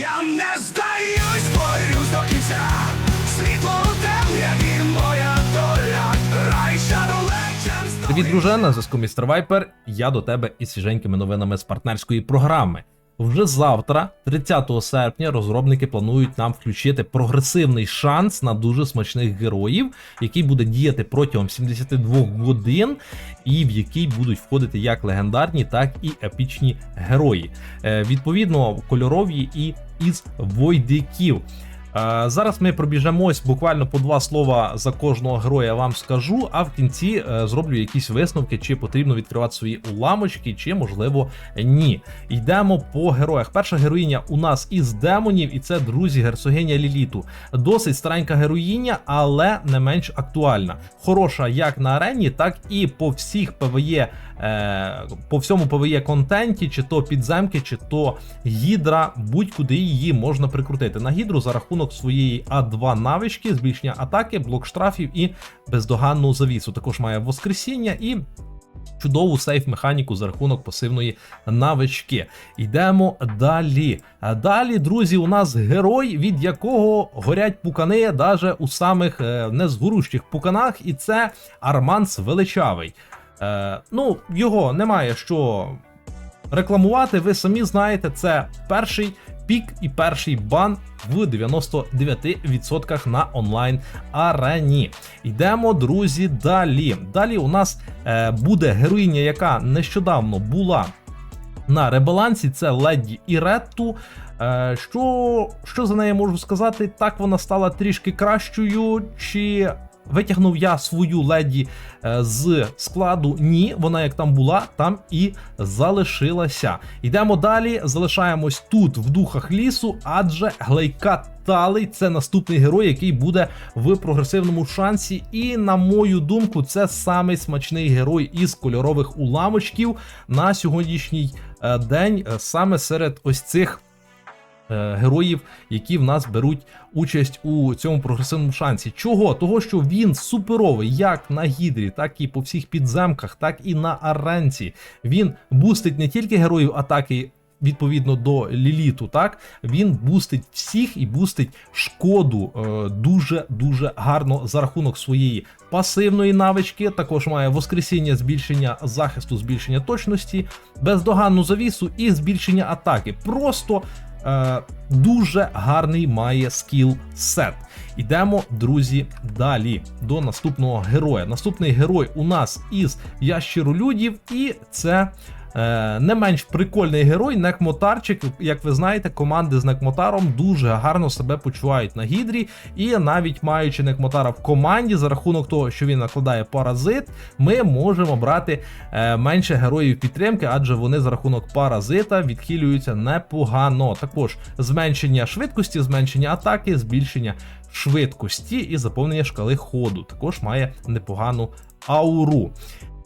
Я не здаюсь, борюсь до кінця. Світло темряві моя доля. Рай Shadow Legends Привіт, друже, на зв'язку містер Вайпер. Я до тебе із свіженькими новинами з партнерської програми. Вже завтра, 30 серпня, розробники планують нам включити прогресивний шанс на дуже смачних героїв, який буде діяти протягом 72 годин, і в який будуть входити як легендарні, так і епічні герої. Е, відповідно, кольорові і із войдиків. Е, Зараз ми пробіжемось буквально по два слова за кожного героя вам скажу, а в кінці е, зроблю якісь висновки, чи потрібно відкривати свої уламочки, чи можливо ні. Йдемо по героях. Перша героїня у нас із демонів, і це друзі герцогиня Ліліту. Досить старенька героїня, але не менш актуальна. Хороша як на арені, так і по всіх ПВЄ, по всьому ПВЄ контенті, чи то підземки, чи то гідра, будь-куди її можна прикрутити. На гідру за рахунок своєї А2 навички, збільшення атаки, блок штрафів і бездоганну завісу. Також має воскресіння і. Чудову сейф механіку за рахунок пасивної навички. Йдемо далі. Далі, друзі, у нас герой, від якого горять пукани даже у самих е, незгорущих пуканах, і це Арманс Величавий. Е, ну, його немає що рекламувати. Ви самі знаєте, це перший пік і перший бан в 99% на онлайн арені. Йдемо, друзі, далі. Далі у нас е, буде героїня, яка нещодавно була на ребалансі. Це леді Іретту. Е, що, що за неї можу сказати? Так вона стала трішки кращою. Чи витягнув я свою леді е, з складу? Ні, вона як там була, там і залишилася. Йдемо далі. Залишаємось тут, в духах лісу, адже Глейка Талий це наступний герой, який буде в прогресивному шансі. І, на мою думку, це самий смачний герой із кольорових уламочків на сьогоднішній е, день, е, саме серед ось цих. Е, Героїв, які в нас беруть участь у цьому прогресивному шансі. Чого? Того, що він суперовий як на гідрі, так і по всіх підземках, так і на аренці. Він бустить не тільки героїв атаки. Відповідно до ліліту, так він бустить всіх і бустить шкоду е, дуже дуже гарно за рахунок своєї пасивної навички. Також має воскресіння, збільшення захисту, збільшення точності, бездоганну завісу і збільшення атаки. Просто е, дуже гарний має скіл сет. Ідемо, друзі, далі до наступного героя. Наступний герой у нас із ящеролюдів, і це. Е, не менш прикольний герой, Некмотарчик. Як ви знаєте, команди з Некмотаром дуже гарно себе почувають на гідрі, і навіть маючи Некмотара в команді, за рахунок того, що він накладає паразит, ми можемо брати е, менше героїв підтримки, адже вони за рахунок паразита відхилюються непогано. Також зменшення швидкості, зменшення атаки, збільшення швидкості і заповнення шкали ходу. Також має непогану ауру.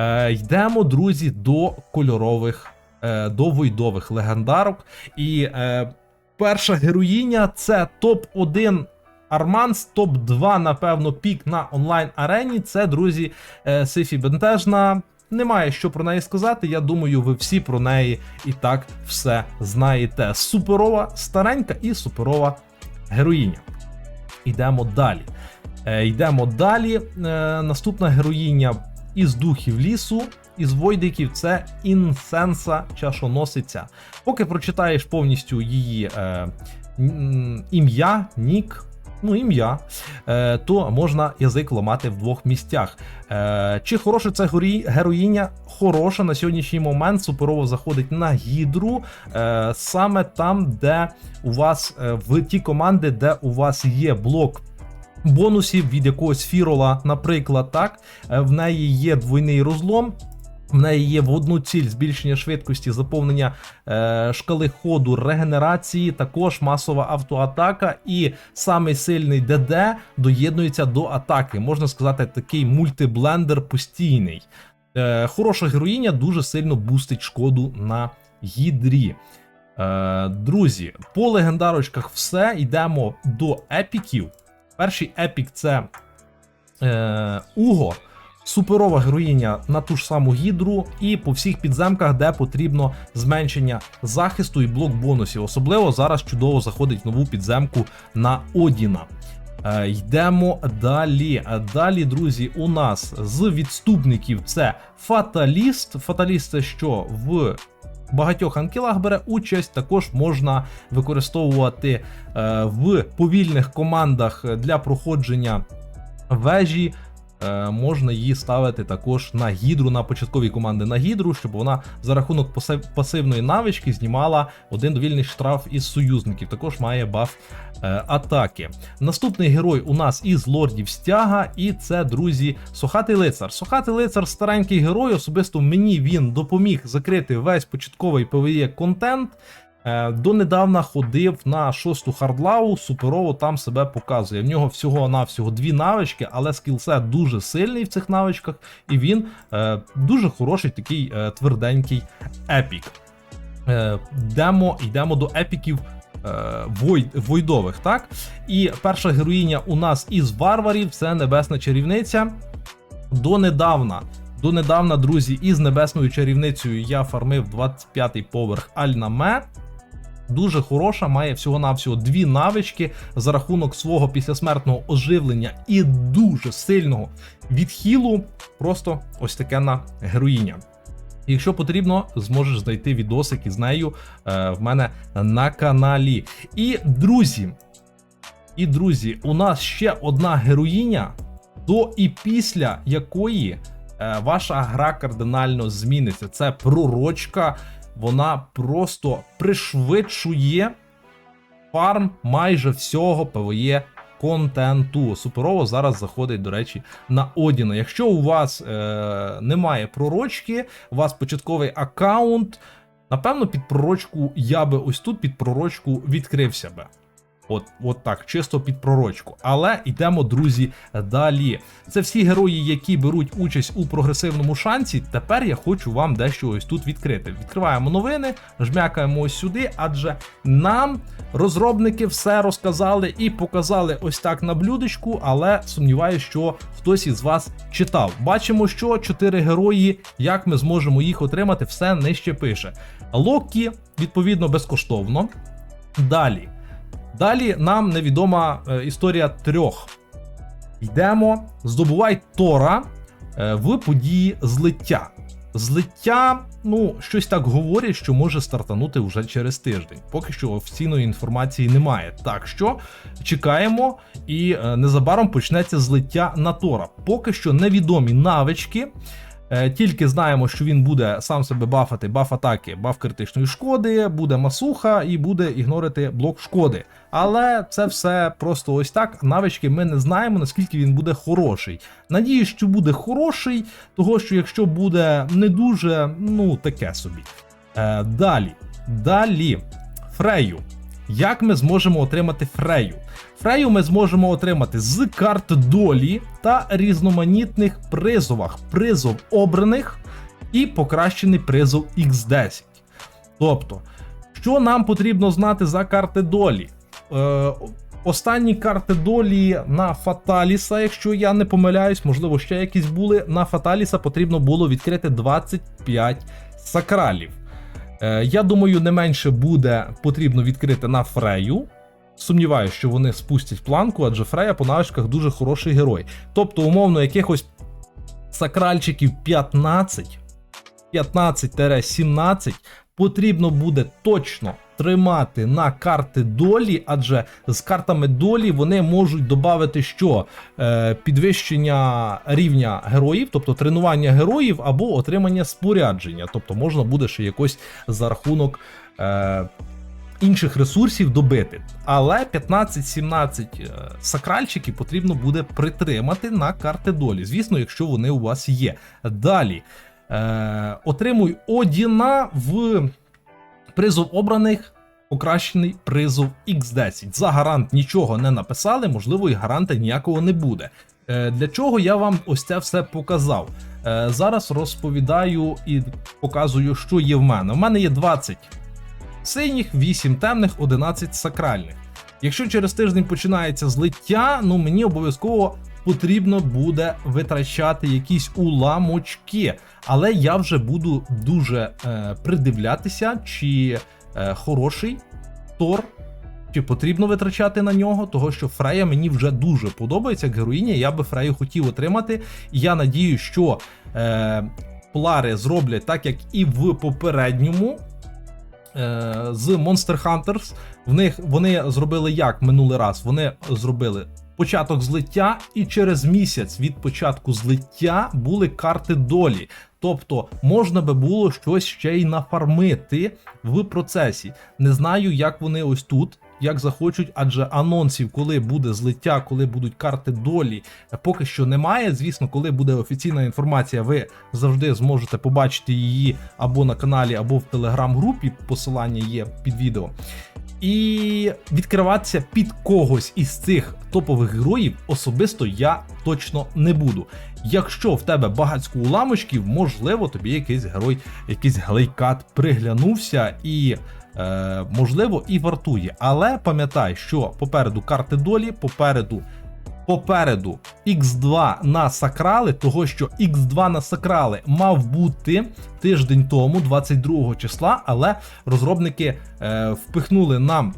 Е, йдемо, друзі, до кольорових, е, до войдових легендарок. І е, перша героїня це топ-1 Арманс, топ-2, напевно, пік на онлайн арені. Це, друзі, е, Сифі Бентежна. Немає що про неї сказати. Я думаю, ви всі про неї і так все знаєте. Суперова старенька і суперова героїня. Йдемо далі. Е, йдемо далі. Наступна героїня із духів лісу, із войдиків це інсенса чашоносиця. Поки прочитаєш повністю її е, ім'я, нік. Ну, ім'я, е, то можна язик ламати в двох місцях. Е, чи хороша це героїня? Хороша на сьогоднішній момент суперово заходить на гідру, е, саме там, де у вас в ті команди, де у вас є блок бонусів від якогось фірола, наприклад, так Е, в неї є двойний розлом. В неї є в одну ціль збільшення швидкості, заповнення е, шкали ходу, регенерації, також масова автоатака, і самий сильний ДД доєднується до атаки. Можна сказати, такий мультиблендер постійний. Е, хороша героїня дуже сильно бустить шкоду на гідрі. Е, друзі, по легендарочках все. Йдемо до епіків. Перший епік це е, Уго. суперова героїня на ту ж саму гідру, і по всіх підземках, де потрібно зменшення захисту і блок бонусів. Особливо зараз чудово заходить нову підземку на Одіна. Е, Йдемо далі. Е, Далі, друзі, у нас з відступників це Фаталіст. Фаталіст це що в багатьох анкілах бере участь. Також можна використовувати е, в повільних командах для проходження вежі. Е, Можна її ставити також на гідру, на початкові команди на гідру, щоб вона за рахунок паси- пасивної навички знімала один довільний штраф із союзників. Також має баф е, атаки. Наступний герой у нас із лордів стяга, і це, друзі, Сухатий лицар. Сухатий лицар старенький герой. Особисто мені він допоміг закрити весь початковий PvE контент. Е, Донедавна ходив на шосту хардлаву, суперово там себе показує. В нього всього-навсього дві навички, але скілсет дуже сильний в цих навичках, і він е, дуже хороший такий е, тверденький епік. Е, йдемо, йдемо до епіків е, вой, войдових, так? І перша героїня у нас із варварів це небесна чарівниця. Донедавна. Донедавна, друзі, із небесною чарівницею я фармив 25-й поверх Альнаме. Дуже хороша, має всього-навсього дві навички за рахунок свого післясмертного оживлення і дуже сильного відхилу. Просто ось таке на героїня. Якщо потрібно, зможеш знайти відосик із нею е, в мене на каналі. І друзі, і друзі, у нас ще одна героїня, до і після якої е, ваша гра кардинально зміниться. Це пророчка. Вона просто пришвидшує фарм майже всього ПВЕ контенту. Суперово зараз заходить, до речі, на Одіна. Якщо у вас е, немає пророчки, у вас початковий аккаунт, напевно, під пророчку я би ось тут під пророчку відкрився би. От, от так, чисто під пророчку. Але йдемо, друзі, далі. Це всі герої, які беруть участь у прогресивному шансі. Тепер я хочу вам дещо ось тут відкрити. Відкриваємо новини, жмякаємо ось сюди, адже нам розробники все розказали і показали ось так на блюдечку, але сумніваюся, що хтось із вас читав. Бачимо, що чотири герої, як ми зможемо їх отримати, все нижче пише. Локі, відповідно, безкоштовно. Далі. Далі нам невідома е, історія трьох. Йдемо, здобувай Тора е, в події злиття. Злиття, ну, щось так говорять, що може стартанути вже через тиждень. Поки що офіційної інформації немає. Так що чекаємо, і е, незабаром почнеться злиття на Тора. Поки що невідомі навички. Е, Тільки знаємо, що він буде сам себе бафати, баф атаки, баф критичної шкоди, буде масуха і буде ігнорити блок шкоди. Але це все просто ось так. Навички ми не знаємо, наскільки він буде хороший. Надіюсь, що буде хороший, того що якщо буде не дуже, ну таке собі. Е, далі. Далі. Фрею. Як ми зможемо отримати Фрею? Фрею ми зможемо отримати з карт долі та різноманітних призовах. Призов обраних і покращений призов X10. Тобто, що нам потрібно знати за карти долі? Е, останні карти долі на Фаталіса, якщо я не помиляюсь, можливо, ще якісь були. На Фаталіса потрібно було відкрити 25 сакралів. Е, я думаю, не менше буде потрібно відкрити на Фрею. Сумніваюся, що вони спустять планку, адже Фрея по навичках дуже хороший герой. Тобто, умовно, якихось сакральчиків 15, 15-17 потрібно буде точно тримати на карти долі, адже з картами долі вони можуть додати що? Е, підвищення рівня героїв, тобто тренування героїв або отримання спорядження. Тобто можна буде ще якось за рахунок. Е, інших ресурсів добити. Але 15-17 е, сакральчиків потрібно буде притримати на карти долі. Звісно, якщо вони у вас є. Далі. Е, отримуй Одіна в призов обраних. Покращений призов X10. За гарант нічого не написали, можливо, і гаранта ніякого не буде. Е, Для чого я вам ось це все показав? Е, Зараз розповідаю і показую, що є в мене. У мене є 20 синіх, 8 темних, 11 сакральних. Якщо через тиждень починається злиття, ну мені обов'язково потрібно буде витрачати якісь уламочки. Але я вже буду дуже е, придивлятися, чи е, хороший Тор, чи потрібно витрачати на нього, того що Фрея мені вже дуже подобається як героїня. Я би Фрею хотів отримати. Я надію, що е, Полари зроблять так, як і в попередньому. Е, з Monster Hunters. В них вони зробили як минулий раз. Вони зробили початок злиття, і через місяць від початку злиття були карти долі. Тобто можна би було щось ще й нафармити в процесі. Не знаю, як вони ось тут. Як захочуть, адже анонсів, коли буде злиття, коли будуть карти долі, поки що немає. Звісно, коли буде офіційна інформація, ви завжди зможете побачити її або на каналі, або в телеграм-групі. Посилання є під відео. І відкриватися під когось із цих топових героїв особисто я точно не буду. Якщо в тебе багацько уламочків, можливо, тобі якийсь герой, якийсь глейкат приглянувся і. Е, можливо, і вартує. Але пам'ятай, що попереду карти долі, попереду попереду X2 на сакрали, того що X2 на сакрали мав бути тиждень тому, 22 числа, але розробники е, впихнули нам.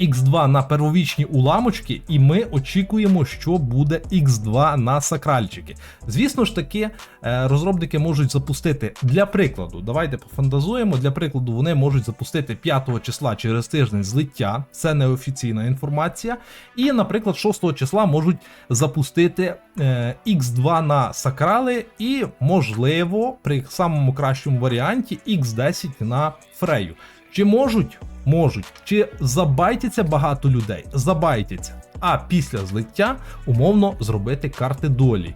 X2 на первовічні уламочки, і ми очікуємо, що буде X2 на сакральчики. Звісно ж таки, е, розробники можуть запустити для прикладу. Давайте пофантазуємо. Для прикладу, вони можуть запустити 5 числа через тиждень злиття, це неофіційна інформація. І, наприклад, 6 числа можуть запустити е, X2 на сакрали, і, можливо, при самому кращому варіанті X10 на фрею. Чи можуть? Можуть. Чи забайтяться багато людей? Забайтяться. А після злиття умовно зробити карти долі.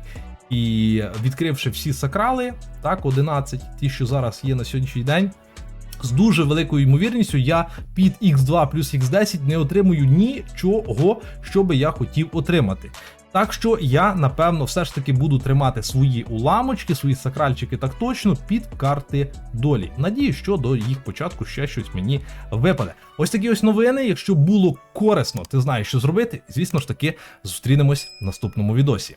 І відкривши всі сакрали, так, 11, ті, що зараз є на сьогоднішній день. З дуже великою ймовірністю я під X2 плюс X10 не отримую нічого, що би я хотів отримати. Так що я, напевно, все ж таки буду тримати свої уламочки, свої сакральчики так точно під карти долі. Надію, що до їх початку ще щось мені випаде. Ось такі ось новини. Якщо було корисно, ти знаєш, що зробити. Звісно ж таки, зустрінемось в наступному відосі.